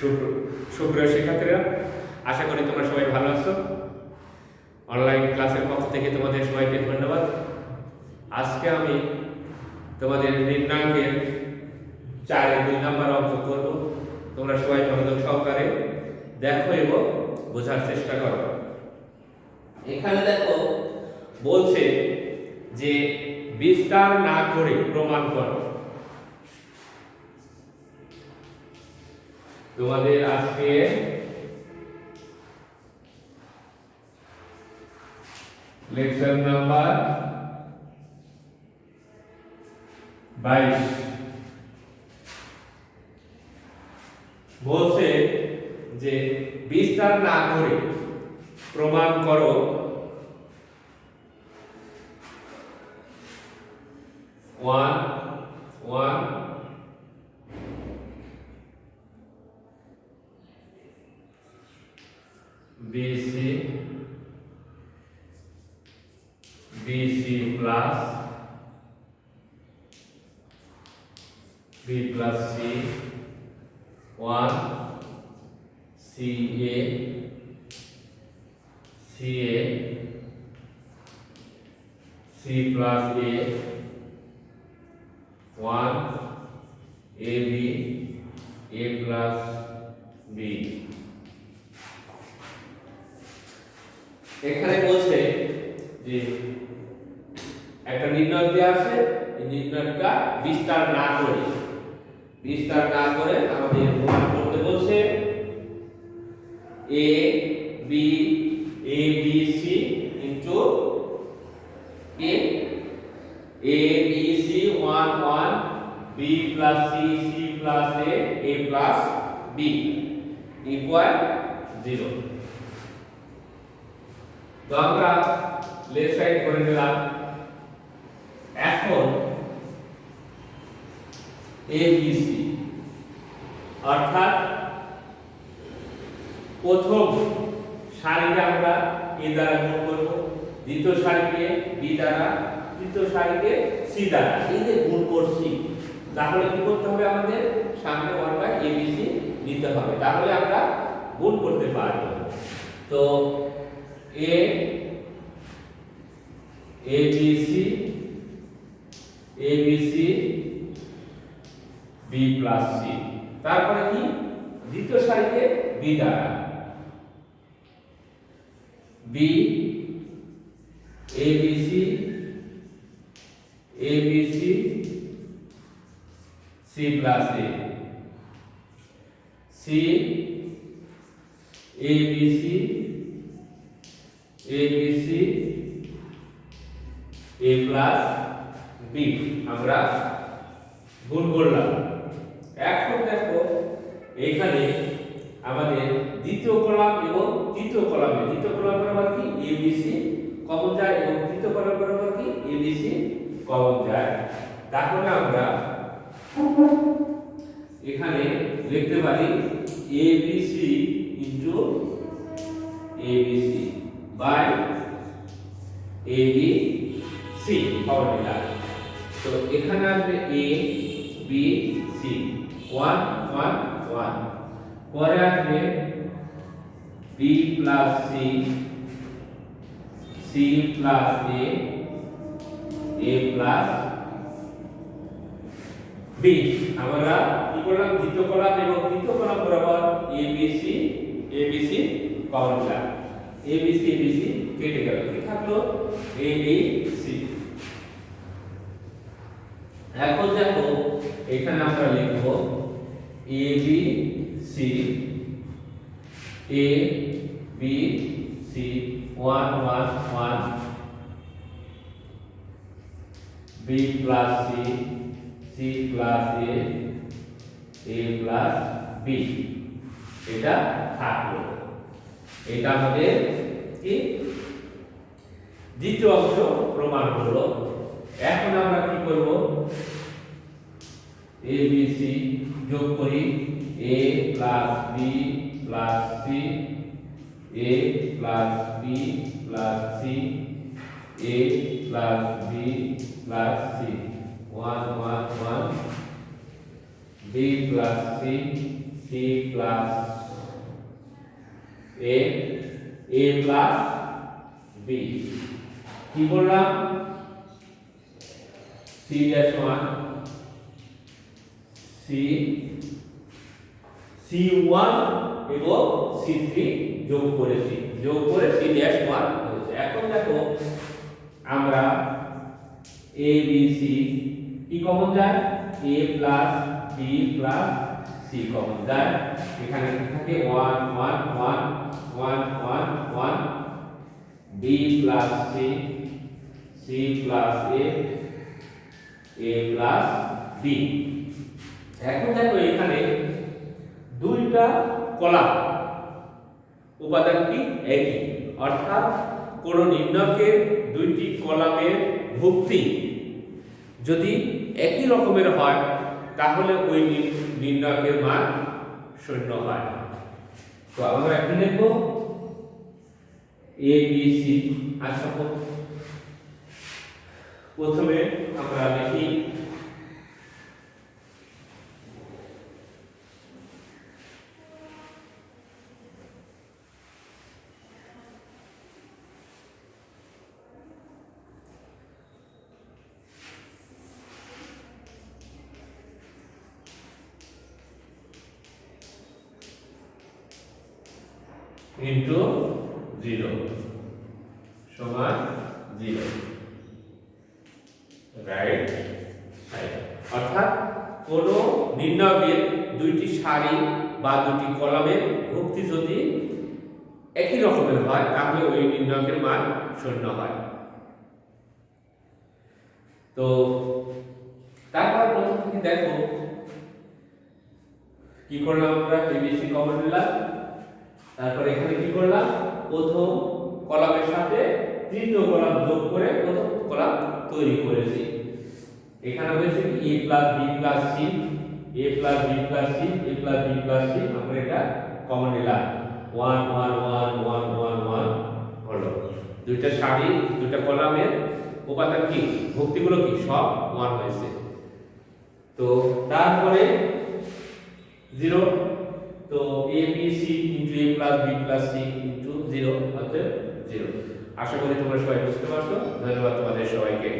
সুপ্র- সুপ্রিয় শিক্ষার্থীরা, আশা করি তোমরা সবাই ভালো আছো। অনলাইন ক্লাসের পক্ষ থেকে তোমাদের সবাইকে ধন্যবাদ। আজকে আমি তোমাদের নির্ণায়কের চারে দুই নাম্বার অঙ্ক করব। তোমরা সবাই মনোযোগ সহকারে দেখো এবং বোঝার চেষ্টা করো। এখানে দেখো, বলছে যে বিস্তার না করে প্রমাণ করো। তোমাদের আজকে লেকচার নাম্বার বাইশ। বলছে যে বিস্তার না করে প্রমাণ করো। One one BC BC plus B plus C one CA CA C plus A one AB A plus B এখানে বলছে যে একটা নির্ণয় দেওয়া আছে, এই নির্ণয়টা বিস্তার না করে, বিস্তার না করে আমাদের প্রমাণ করতে বলছে A B A B C into A A B C one one B plus C C plus A A plus B equal zero তো আমরা লেফট সাইড করে নিলাম। এখন এ বি সি অর্থাৎ প্রথম সারিকে আমরা এ দ্বারা গুণ করব, দ্বিতীয় সারিকে বি দ্বারা, তৃতীয় সারিকে সি দ্বারা। এই যে গুণ করছি, তাহলে কি করতে হবে আমাদের? সামনে বাই এবিসি নিতে হবে। তাহলে আমরা গুণ করতে পারব। তো A A B C A B C B plus C তারপরে কি? দ্বিতীয় সারিকে বি দ্বারা। B A B C A B C C C A plus B আমরা গুণ করলাম। এখন দেখো এখানে আমাদের দ্বিতীয় কলাম এবং তৃতীয় কলামে, দ্বিতীয় কলাম বরাবর কি? সি কমন যায় এবং তৃতীয় কলাম বরাবর কি? সি কমন যায়। তাহলে আমরা এখানে লিখতে পারি C into A by A B C formula তো এখানে আসবে A, B, C. One one one. পরে আসবে B plus C C plus A A plus B. আমরা কি করলাম? দ্বিতীয় কলাম এবং তৃতীয় কলাম বরাবর B C, A B C, common নিলাম A B C B C কেটে গেল কি থাকল এ বি সি এখন দেখো, এখানে আমরা লিখব A B C A B C one one one B plus C C plus A A plus B এটা থাকল। এটা আমাদের কি? দ্বিতীয় অংশ প্রমাণ হলো। এখন আমরা কি করব? এ বি সি যোগ করি। A plus B plus C A plus B plus C A plus B plus C one one one B plus C C plus A A plus B কি বললাম? Dash one C C one এবং C three যোগ করেছি যোগ করে C dash one হয়েছে। এখন দেখো, আমরা এ বি সি কি কমন যায়? A plus B plus C common যায় এখানে কি থাকে? One one one one one one B plus C C plus A A plus B এখন দেখো এখানে দুইটা কলাম। উপাদান কি? একই। অর্থাৎ কোন নির্ণয়কের দুইটি কলামের ভুক্তি যদি একই রকমের হয়, তাহলে ওই নির্ণয়কের মান শূন্য হয়। তো আমরা এখন লিখব এ বি সি প্রথমে আমরা লিখি ইন্টু জিরো সমান জিরো রাইট সাইড অর্থাৎ কোন নির্ণয়ের দুইটি সারি বা দুটি কলামের ভুক্তি যদি একই রকমের হয়, তাহলে ওই নির্ণয়কের মান শূন্য হয়। তো তারপর প্রথম থেকে দেখো, কি করলাম আমরা? এবিসি কমন নিলাম। তারপর এখানে কি করলাম? প্রথম কলামের সাথে তৃতীয় কলাম যোগ করে প্রথম কলাম তৈরি করেছি। এখানে হয়েছে a plus b plus c, a plus b plus c, a plus b plus c, আমরা এটা কমন নিলাম। 1 1 1 1 1 1 হলো। দুইটা সারি দুইটা কলামের উপাদান কি? ভুক্তিগুলো কি? সব 1 হয়েছে। তো তারপরে 0 তো A B C into A plus B plus C into zero অর্থাৎ জিরো আশা করি তোমরা সবাই বুঝতে পারছ। ধন্যবাদ তোমাদের সবাইকে।